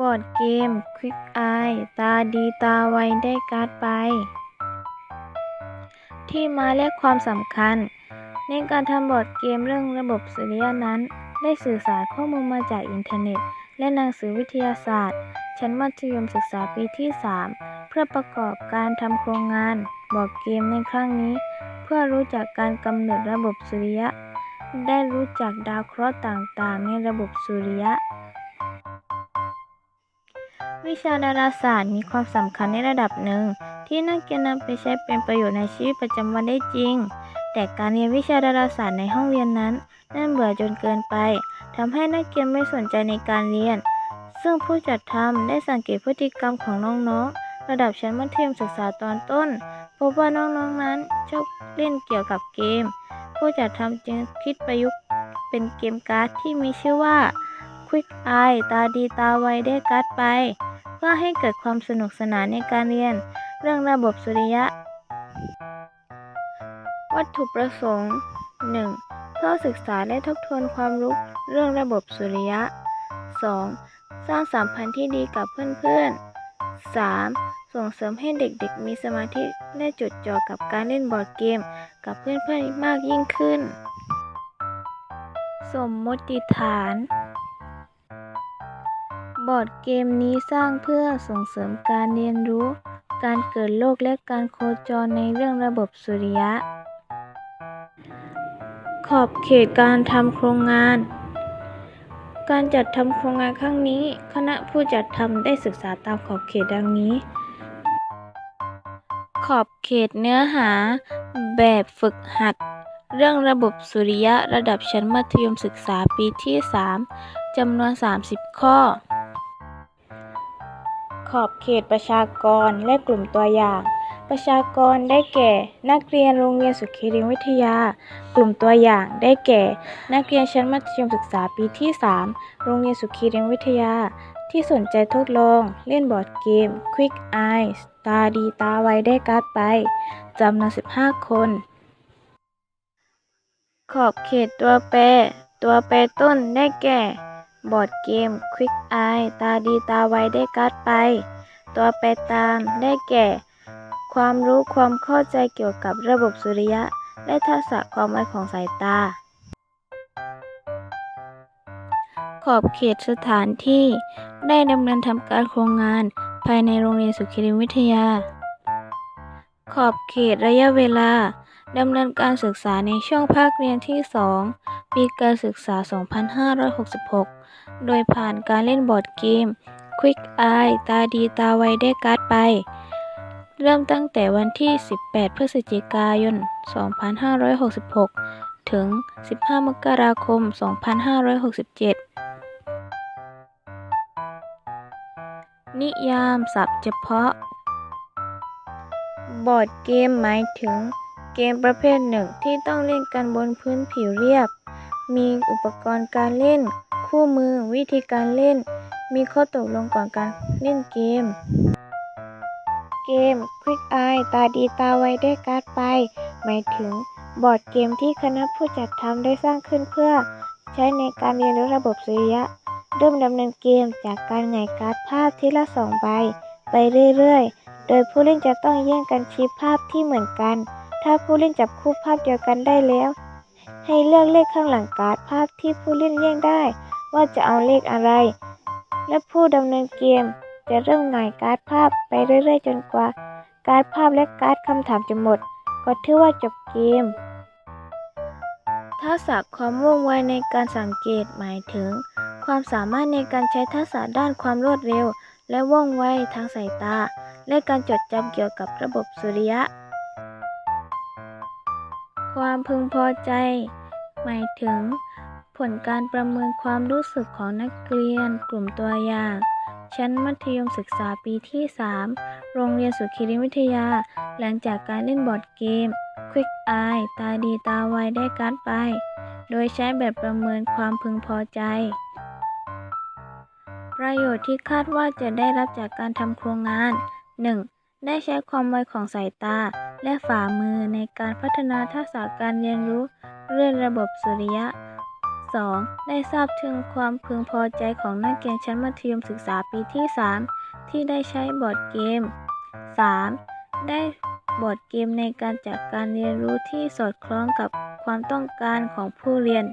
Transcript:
บอร์ดเกม Quick Eye ตาดีตาไวได้การ์ดไป ที่มาและความสำคัญ ในการทำบอร์ดเกมเรื่องระบบสุริยะนั้น ได้สื่อสารข้อมูลมาจากอินเทอร์เน็ต และหนังสือวิทยาศาสตร์ ชั้นมัธยมศึกษาปีที่ 3 เพื่อประกอบการทำโครงงานบอร์ดเกมในครั้งนี้ เพื่อรู้จักการกำเนิดระบบสุริยะ ได้รู้จักดาวเคราะห์ต่างๆ ในระบบสุริยะ วิชาดาราศาสตร์มีความสำคัญในระดับหนึ่ง ที่นักเรียนนำไปใช้เป็นประโยชน์ในชีวิตประจำวันได้จริง แต่การเรียนวิชาดาราศาสตร์ในห้องเรียนนั้นน่าเบื่อจนเกินไปทำให้นักเรียนไม่สนใจในการเรียน ซึ่งผู้จัดทำได้สังเกตพฤติกรรมของน้องๆ ระดับชั้นมัธยมศึกษาตอนต้น พบว่าน้องๆนั้นชอบเล่นเกี่ยวกับเกม ผู้จัดทำจึงคิดประยุกต์เป็นเกมการ์ดที่มีชื่อว่า Quick Eye ตาดีตาไวได้การ์ดไป เพื่อให้เกิดความสนุกสนานในการเรียน เรื่องระบบสุริยะ วัตถุประสงค์ 1. เพื่อศึกษาและทบทวนความรู้เรื่องระบบสุริยะ 2. สร้างสัมพันธ์ที่ดีกับเพื่อนๆ 3. ส่งเสริมให้เด็กๆ มีสมาธิและจดจ่อกับการเล่นบอร์ดเกม กับเพื่อนๆ มากยิ่งขึ้น สมมติฐาน บอร์ดเกมนี้สร้างเพื่อส่งเสริมการเรียนรู้ การเกิดโลกและการโคจรในเรื่องระบบสุริยะ ขอบเขตการทำโครงงาน การจัดทำโครงงานครั้งนี้ คณะผู้จัดทำได้ศึกษาตามขอบเขตดังนี้ ขอบเขตเนื้อหา แบบฝึกหัด เรื่องระบบสุริยะระดับชั้นมัธยมศึกษาปีที่ 3จำนวน 30 ข้อ ขอบเขตประชากรและกลุ่มตัวอย่าง ประชากรได้แก่ นักเรียนโรงเรียนสุขีรินวิทยา กลุ่มตัวอย่างได้แก่ นักเรียนชั้นมัธยมศึกษาปีที่ 3 โรงเรียนสุขีรินวิทยา ที่สนใจทดลอง เล่นบอร์ดเกม Quick Eye ตาดีตาไวได้การ์ดไปจำนวน15 คน ขอบเขตตัวแปร ตัวแปรต้นได้แก่ บอร์ดเกม Quick Eye ตาดีตาไวได้การ์ดไป ตัวแปตามได้แก่ ความรู้ความเข้าใจเกี่ยวกับระบบสุริยะ และทักษะความไวของสายตา ขอบเขตสถานที่ได้ดำเนินทำการโครงงานภายในโรงเรียนสุขีรินวิทยา ขอบเขตระยะเวลา ดำเนินการศึกษาในช่วงภาคเรียนที่ 2 ปีการศึกษา 2566 โดยผ่านการเล่นบอร์ดเกม Quick Eye ตาดีตาไวได้การ์ดไป เริ่มตั้งแต่วันที่ 18 พฤศจิกายน 2566 ถึง 15 มกราคม 2567นิยามศัพท์เฉพาะ บอร์ดเกมหมายถึง เกมประเภทหนึ่งที่ต้องเล่นกันบนพื้นผิวเรียบ มีอุปกรณ์การเล่น คู่มือวิธีการเล่น มีข้อตกลงก่อนการเล่นเกม เกม Quick Eye ตาดีตาไวได้การ์ดไป หมายถึงบอร์ดเกมที่คณะผู้จัดทำได้สร้างขึ้นเพื่อ ใช้ในการเรียนรู้ระบบสุริยะ เริ่มดำเนินเกมจากการหงายการ์ดภาพทีละสองใบ ไปเรื่อยๆ โดยผู้เล่นจะต้องแย่งกันชี้ภาพที่เหมือนกัน ถ้าผู้เล่นจับคู่ภาพเดียวกันได้แล้ว ให้เลือกเลขข้างหลังการ์ดภาพที่ผู้เล่นแย่งได้ ว่าจะเอาเลขอะไร และผู้ดำเนินเกมจะเริ่มหงายการ์ดภาพไปเรื่อยๆ จนกว่า การ์ดภาพและการ์ดคำถามจะหมด ก็ถือว่าจบเกม ทักษะความว่องไวในการสังเกตหมายถึง ความสามารถในการใช้ทักษะด้านความรวดเร็ว และว่องไวทางสายตา และการจดจำเกี่ยวกับระบบสุริยะ ความพึงพอใจ หมายถึง ผลการประเมินความรู้สึกของนักเรียนกลุ่มตัวอย่าง ชั้นมัธยมศึกษาปีที่ 3 โรงเรียนสุขีรินวิทยา หลังจากการเล่นบอร์ดเกม Quick Eye ตาดีตาไวได้การ์ดไป โดยใช้แบบประเมินความพึงพอใจ ประโยชน์ที่คาดว่าจะได้รับจากการทำโครงงาน 1. ได้ใช้ความไวของสายตา และฝ่ามือในการพัฒนาทักษะการเรียนรู้เรื่องระบบสุริยะ 2. ได้ทราบถึงความพึงพอใจของนักเรียนชั้นมัธยมศึกษาปีที่ 3 ที่ได้ใช้บอร์ดเกม 3. ได้บอร์ดเกมในการจัดการเรียนรู้ที่สอดคล้องกับความต้องการของผู้เรียน